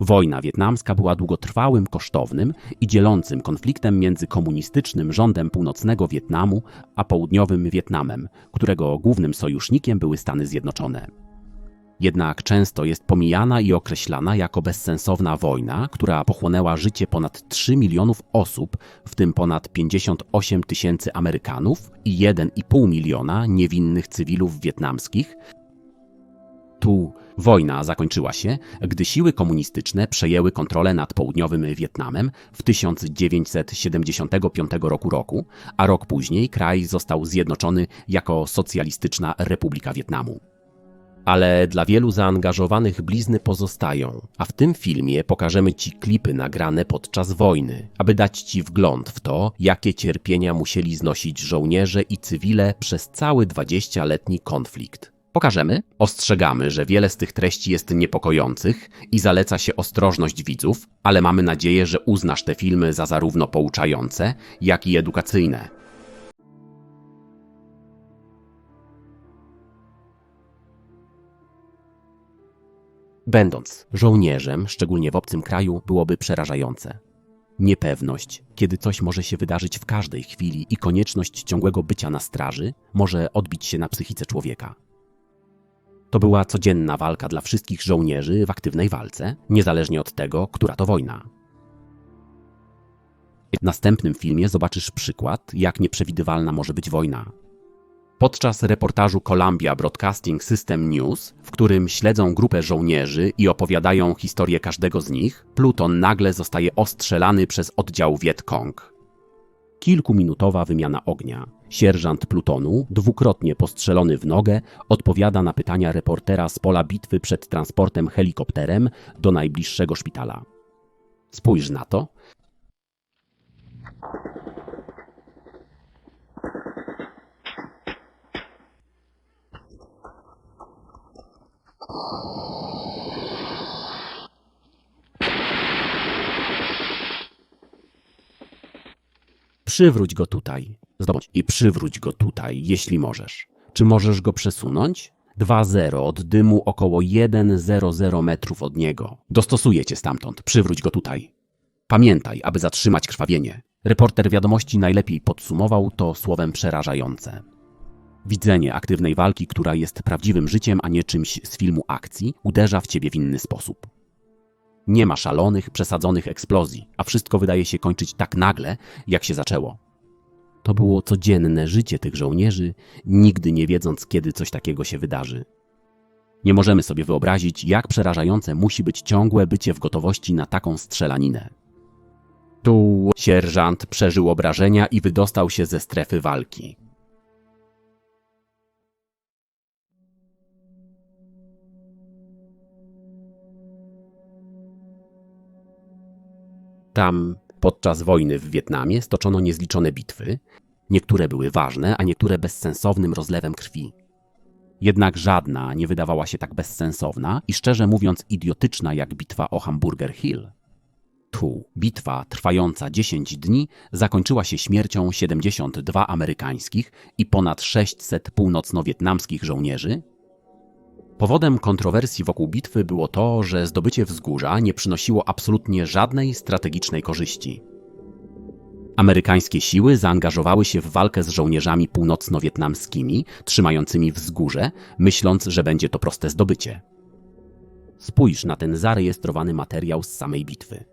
Wojna wietnamska była długotrwałym, kosztownym i dzielącym konfliktem między komunistycznym rządem północnego Wietnamu a południowym Wietnamem, którego głównym sojusznikiem były Stany Zjednoczone. Jednak często jest pomijana i określana jako bezsensowna wojna, która pochłonęła życie ponad 3 milionów osób, w tym ponad 58 tysięcy Amerykanów i 1,5 miliona niewinnych cywilów wietnamskich. Tu wojna zakończyła się, gdy siły komunistyczne przejęły kontrolę nad południowym Wietnamem w 1975 roku, roku, a rok później kraj został zjednoczony jako Socjalistyczna Republika Wietnamu. Ale dla wielu zaangażowanych blizny pozostają, a w tym filmie pokażemy Ci klipy nagrane podczas wojny, aby dać Ci wgląd w to, jakie cierpienia musieli znosić żołnierze i cywile przez cały 20-letni konflikt. Pokażemy, ostrzegamy, że wiele z tych treści jest niepokojących i zaleca się ostrożność widzów, ale mamy nadzieję, że uznasz te filmy za zarówno pouczające, jak i edukacyjne. Będąc żołnierzem, szczególnie w obcym kraju, byłoby przerażające. Niepewność, kiedy coś może się wydarzyć w każdej chwili i konieczność ciągłego bycia na straży może odbić się na psychice człowieka. To była codzienna walka dla wszystkich żołnierzy w aktywnej walce, niezależnie od tego, która to wojna. W następnym filmie zobaczysz przykład, jak nieprzewidywalna może być wojna. Podczas reportażu Columbia Broadcasting System News, w którym śledzą grupę żołnierzy i opowiadają historię każdego z nich, Pluton nagle zostaje ostrzelany przez oddział Vietkong. Kilkuminutowa wymiana ognia. Sierżant Plutonu, dwukrotnie postrzelony w nogę, odpowiada na pytania reportera z pola bitwy przed transportem helikopterem do najbliższego szpitala. Spójrz na to. Przywróć go tutaj. Zdobądź i przywróć go tutaj, jeśli możesz. Czy możesz go przesunąć? 2-0 od dymu około 1-0-0 metrów od niego. Dostosuję cię stamtąd. Przywróć go tutaj. Pamiętaj, aby zatrzymać krwawienie. Reporter wiadomości najlepiej podsumował to słowem przerażające. Widzenie aktywnej walki, która jest prawdziwym życiem, a nie czymś z filmu akcji, uderza w ciebie w inny sposób. Nie ma szalonych, przesadzonych eksplozji, a wszystko wydaje się kończyć tak nagle, jak się zaczęło. To było codzienne życie tych żołnierzy, nigdy nie wiedząc, kiedy coś takiego się wydarzy. Nie możemy sobie wyobrazić, jak przerażające musi być ciągłe bycie w gotowości na taką strzelaninę. Tu sierżant przeżył obrażenia i wydostał się ze strefy walki. Tam podczas wojny w Wietnamie stoczono niezliczone bitwy. Niektóre były ważne, a niektóre bezsensownym rozlewem krwi. Jednak żadna nie wydawała się tak bezsensowna i szczerze mówiąc idiotyczna jak bitwa o Hamburger Hill. Tu bitwa trwająca 10 dni zakończyła się śmiercią 72 amerykańskich i ponad 600 północno-wietnamskich żołnierzy, Powodem kontrowersji wokół bitwy było to, że zdobycie wzgórza nie przynosiło absolutnie żadnej strategicznej korzyści. Amerykańskie siły zaangażowały się w walkę z żołnierzami północno-wietnamskimi, trzymającymi wzgórze, myśląc, że będzie to proste zdobycie. Spójrz na ten zarejestrowany materiał z samej bitwy.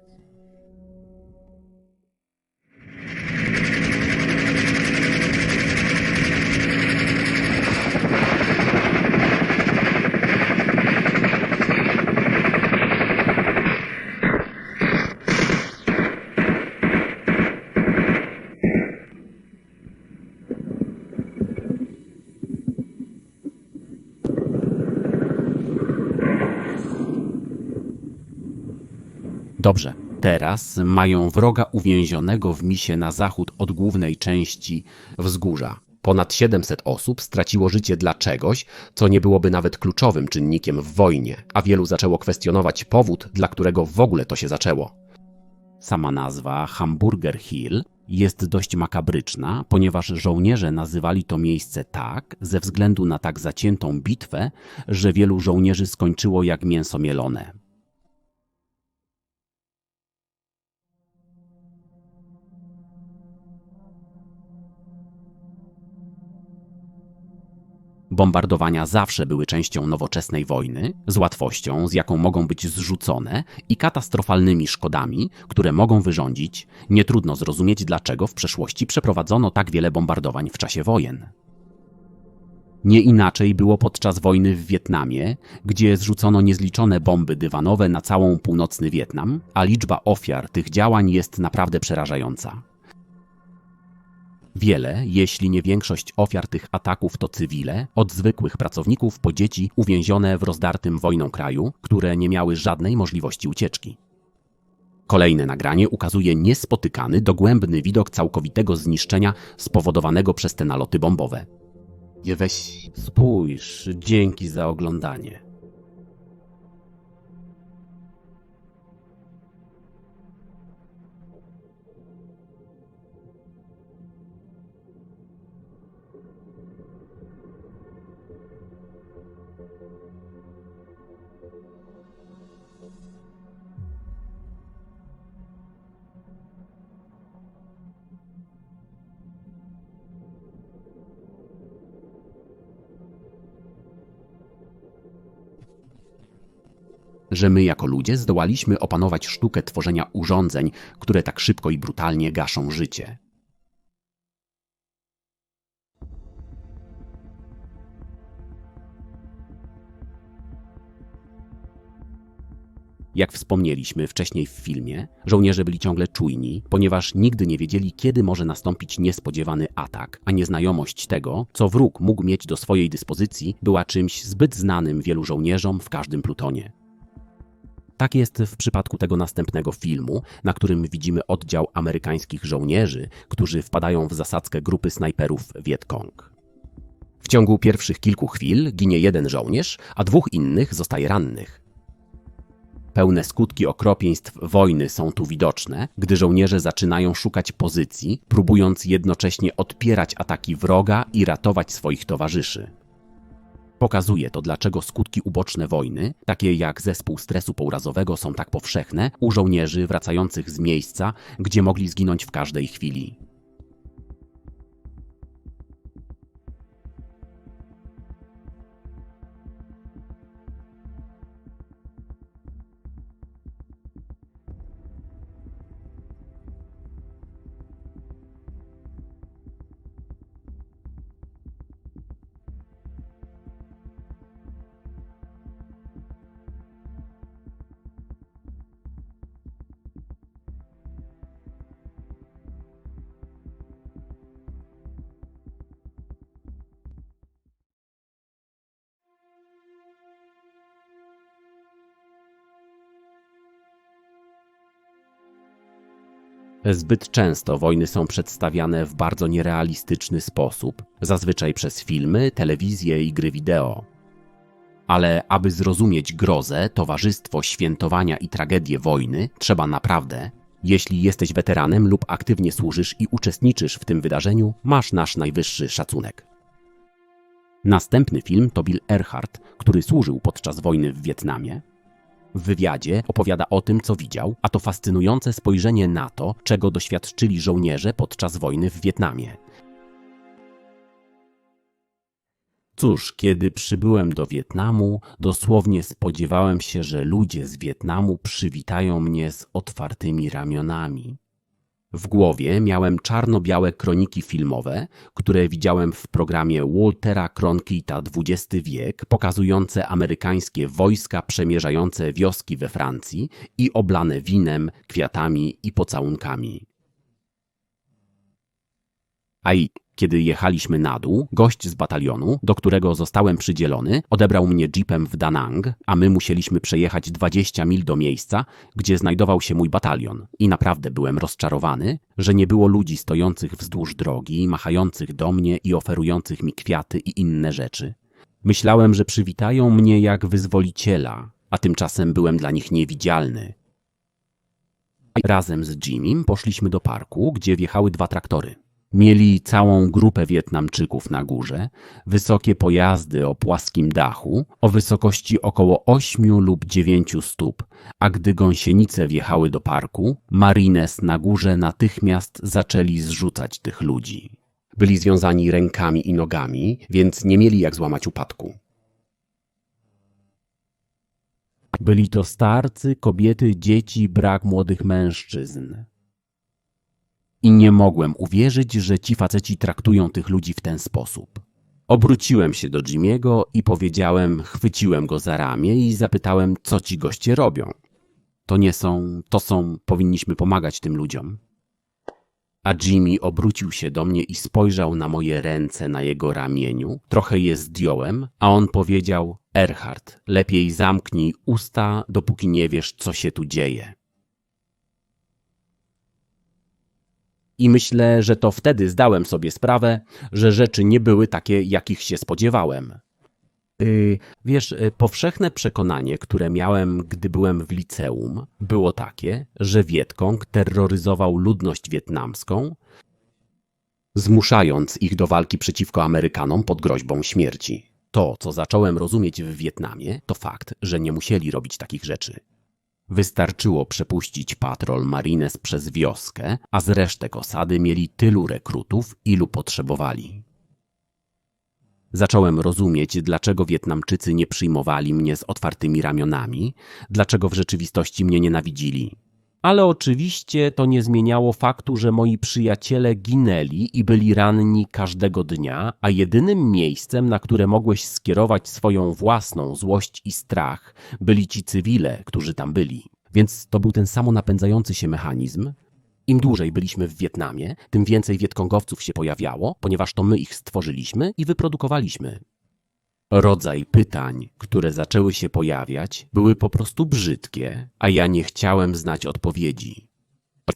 Dobrze, teraz mają wroga uwięzionego w misie na zachód od głównej części wzgórza. Ponad 700 osób straciło życie dla czegoś, co nie byłoby nawet kluczowym czynnikiem w wojnie, a wielu zaczęło kwestionować powód, dla którego w ogóle to się zaczęło. Sama nazwa Hamburger Hill jest dość makabryczna, ponieważ żołnierze nazywali to miejsce tak ze względu na tak zaciętą bitwę, że wielu żołnierzy skończyło jak mięso mielone. Bombardowania zawsze były częścią nowoczesnej wojny, z łatwością, z jaką mogą być zrzucone i katastrofalnymi szkodami, które mogą wyrządzić. Nie trudno zrozumieć, dlaczego w przeszłości przeprowadzono tak wiele bombardowań w czasie wojen. Nie inaczej było podczas wojny w Wietnamie, gdzie zrzucono niezliczone bomby dywanowe na całą północny Wietnam, a liczba ofiar tych działań jest naprawdę przerażająca. Wiele, jeśli nie większość ofiar tych ataków to cywile, od zwykłych pracowników po dzieci uwięzione w rozdartym wojną kraju, które nie miały żadnej możliwości ucieczki. Kolejne nagranie ukazuje niespotykany, dogłębny widok całkowitego zniszczenia spowodowanego przez te naloty bombowe. Weź. Spójrz, dzięki za oglądanie. Że my jako ludzie zdołaliśmy opanować sztukę tworzenia urządzeń, które tak szybko i brutalnie gaszą życie. Jak wspomnieliśmy wcześniej w filmie, żołnierze byli ciągle czujni, ponieważ nigdy nie wiedzieli, kiedy może nastąpić niespodziewany atak, a nieznajomość tego, co wróg mógł mieć do swojej dyspozycji, była czymś zbyt znanym wielu żołnierzom w każdym plutonie. Tak jest w przypadku tego następnego filmu, na którym widzimy oddział amerykańskich żołnierzy, którzy wpadają w zasadzkę grupy snajperów Wietkong. W ciągu pierwszych kilku chwil ginie jeden żołnierz, a dwóch innych zostaje rannych. Pełne skutki okropieństw wojny są tu widoczne, gdy żołnierze zaczynają szukać pozycji, próbując jednocześnie odpierać ataki wroga i ratować swoich towarzyszy. Pokazuje to, dlaczego skutki uboczne wojny, takie jak zespół stresu pourazowego, są tak powszechne u żołnierzy wracających z miejsca, gdzie mogli zginąć w każdej chwili. Zbyt często wojny są przedstawiane w bardzo nierealistyczny sposób, zazwyczaj przez filmy, telewizję i gry wideo. Ale aby zrozumieć grozę, towarzystwo, świętowania i tragedię wojny, trzeba naprawdę, jeśli jesteś weteranem lub aktywnie służysz i uczestniczysz w tym wydarzeniu, masz nasz najwyższy szacunek. Następny film to Bill Earhart, który służył podczas wojny w Wietnamie w wywiadzie opowiada o tym, co widział, a to fascynujące spojrzenie na to, czego doświadczyli żołnierze podczas wojny w Wietnamie. Cóż, kiedy przybyłem do Wietnamu, dosłownie spodziewałem się, że ludzie z Wietnamu przywitają mnie z otwartymi ramionami. W głowie miałem czarno-białe kroniki filmowe, które widziałem w programie Waltera Cronkita XX wiek, pokazujące amerykańskie wojska przemierzające wioski we Francji i oblane winem, kwiatami i pocałunkami. A i kiedy jechaliśmy na dół, gość z batalionu, do którego zostałem przydzielony, odebrał mnie jeepem w Danang, a my musieliśmy przejechać 20 mil do miejsca, gdzie znajdował się mój batalion. I naprawdę byłem rozczarowany, że nie było ludzi stojących wzdłuż drogi, machających do mnie i oferujących mi kwiaty i inne rzeczy. Myślałem, że przywitają mnie jak wyzwoliciela, a tymczasem byłem dla nich niewidzialny. Razem z Jimmy poszliśmy do parku, gdzie wjechały dwa traktory. Mieli całą grupę Wietnamczyków na górze, wysokie pojazdy o płaskim dachu, o wysokości około 8 lub 9 stóp, a gdy gąsienice wjechały do parku, marines na górze natychmiast zaczęli zrzucać tych ludzi. Byli związani rękami i nogami, więc nie mieli jak złamać upadku. Byli to starcy, kobiety, dzieci, brak młodych mężczyzn. I nie mogłem uwierzyć, że ci faceci traktują tych ludzi w ten sposób. Obróciłem się do Jimiego i powiedziałem, chwyciłem go za ramię i zapytałem, co ci goście robią. To nie są, to są, powinniśmy pomagać tym ludziom. A Jimmy obrócił się do mnie i spojrzał na moje ręce na jego ramieniu. Trochę je zdjąłem, a on powiedział: Erhard, lepiej zamknij usta, dopóki nie wiesz, co się tu dzieje. I myślę, że to wtedy zdałem sobie sprawę, że rzeczy nie były takie, jakich się spodziewałem. Yy, wiesz, y, powszechne przekonanie, które miałem, gdy byłem w liceum, było takie, że Wietkong terroryzował ludność wietnamską, zmuszając ich do walki przeciwko Amerykanom pod groźbą śmierci. To, co zacząłem rozumieć w Wietnamie, to fakt, że nie musieli robić takich rzeczy. Wystarczyło przepuścić patrol Marines przez wioskę, a z resztek osady mieli tylu rekrutów, ilu potrzebowali. Zacząłem rozumieć, dlaczego Wietnamczycy nie przyjmowali mnie z otwartymi ramionami, dlaczego w rzeczywistości mnie nienawidzili. Ale oczywiście to nie zmieniało faktu, że moi przyjaciele ginęli i byli ranni każdego dnia, a jedynym miejscem, na które mogłeś skierować swoją własną złość i strach, byli ci cywile, którzy tam byli. Więc to był ten samonapędzający się mechanizm, im dłużej byliśmy w Wietnamie, tym więcej Wietkongowców się pojawiało, ponieważ to my ich stworzyliśmy i wyprodukowaliśmy. Rodzaj pytań, które zaczęły się pojawiać, były po prostu brzydkie, a ja nie chciałem znać odpowiedzi.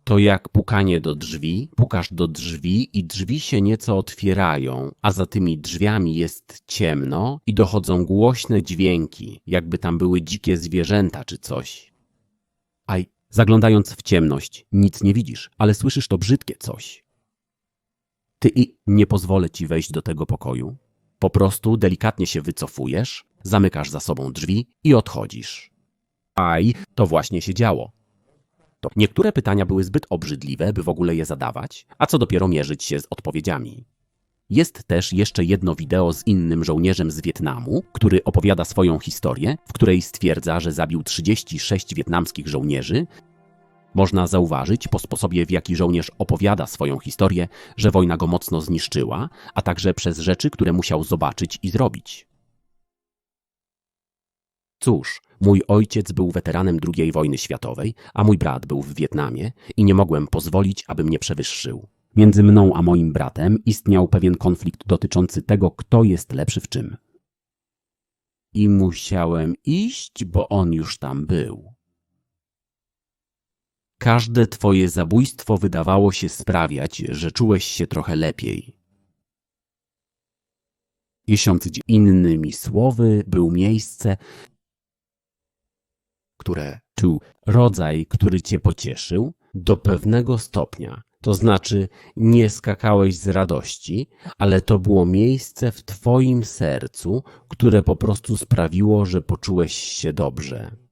To jak pukanie do drzwi, pukasz do drzwi i drzwi się nieco otwierają, a za tymi drzwiami jest ciemno i dochodzą głośne dźwięki, jakby tam były dzikie zwierzęta czy coś. A Zaglądając w ciemność, nic nie widzisz, ale słyszysz to brzydkie coś. Ty i nie pozwolę ci wejść do tego pokoju. Po prostu delikatnie się wycofujesz, zamykasz za sobą drzwi i odchodzisz. Aj, to właśnie się działo. To niektóre pytania były zbyt obrzydliwe, by w ogóle je zadawać, a co dopiero mierzyć się z odpowiedziami. Jest też jeszcze jedno wideo z innym żołnierzem z Wietnamu, który opowiada swoją historię, w której stwierdza, że zabił 36 wietnamskich żołnierzy. Można zauważyć po sposobie, w jaki żołnierz opowiada swoją historię, że wojna go mocno zniszczyła, a także przez rzeczy, które musiał zobaczyć i zrobić. Cóż, mój ojciec był weteranem II wojny światowej, a mój brat był w Wietnamie i nie mogłem pozwolić, aby mnie przewyższył. Między mną a moim bratem istniał pewien konflikt dotyczący tego, kto jest lepszy w czym. I musiałem iść, bo on już tam był. Każde twoje zabójstwo wydawało się sprawiać, że czułeś się trochę lepiej. Miesiąc innymi słowy był miejsce, które tu rodzaj, który cię pocieszył do pewnego stopnia. To znaczy, nie skakałeś z radości, ale to było miejsce w Twoim sercu, które po prostu sprawiło, że poczułeś się dobrze.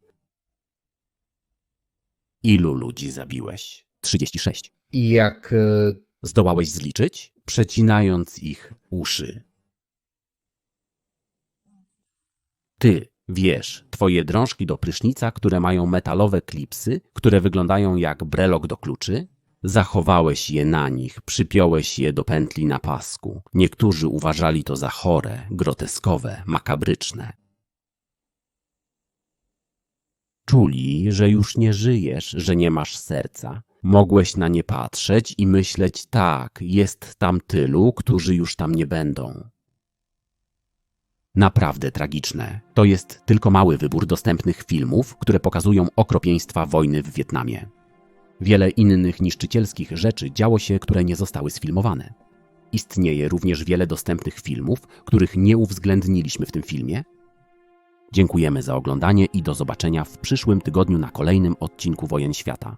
Ilu ludzi zabiłeś? 36. I jak e, Zdołałeś zliczyć, przecinając ich uszy. Ty wiesz, twoje drążki do prysznica, które mają metalowe klipsy, które wyglądają jak brelok do kluczy, Zachowałeś je na nich, przypiąłeś je do pętli na pasku. Niektórzy uważali to za chore, groteskowe, makabryczne. Czuli, że już nie żyjesz, że nie masz serca. Mogłeś na nie patrzeć i myśleć, tak, jest tam tylu, którzy już tam nie będą. Naprawdę tragiczne. To jest tylko mały wybór dostępnych filmów, które pokazują okropieństwa wojny w Wietnamie. Wiele innych niszczycielskich rzeczy działo się, które nie zostały sfilmowane. Istnieje również wiele dostępnych filmów, których nie uwzględniliśmy w tym filmie. Dziękujemy za oglądanie i do zobaczenia w przyszłym tygodniu na kolejnym odcinku Wojen Świata.